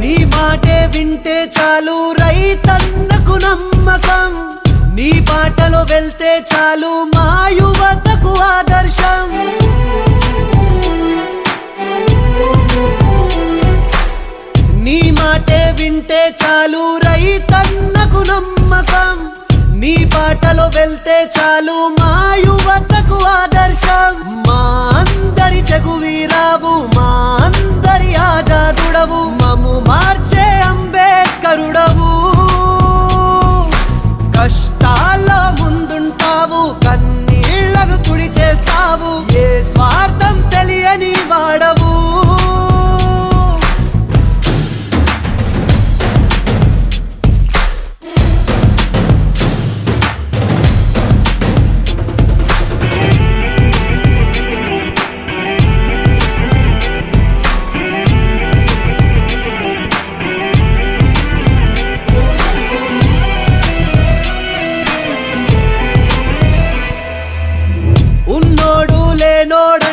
నీ మాటే వింటే చాలు రైతన్నకు నమ్మకం. నీ పాటలో వెళ్తే చాలు మా యువతకు ఆదర్శం. నీ మాటే వింటే చాలు రైతన్నకు నమ్మకం. నీ పాటలో వెళ్తే చాలు tabú.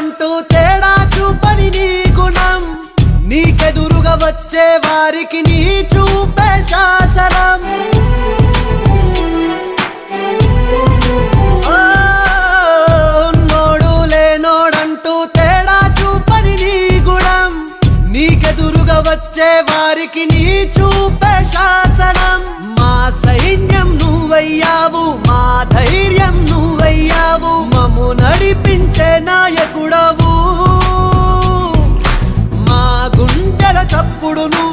లేనోడంటూ తేడా చూపని నీ గుణం. నీకెదురుగా వచ్చే వారికి నీ చూపే శాసనం. ఆ, ఉన్నోడు లేనోడంటూ తేడా చూపని నీ గుణం. నీకెదురుగా వచ్చే వారికి నీ చూపే అప్పుడు నువ్వు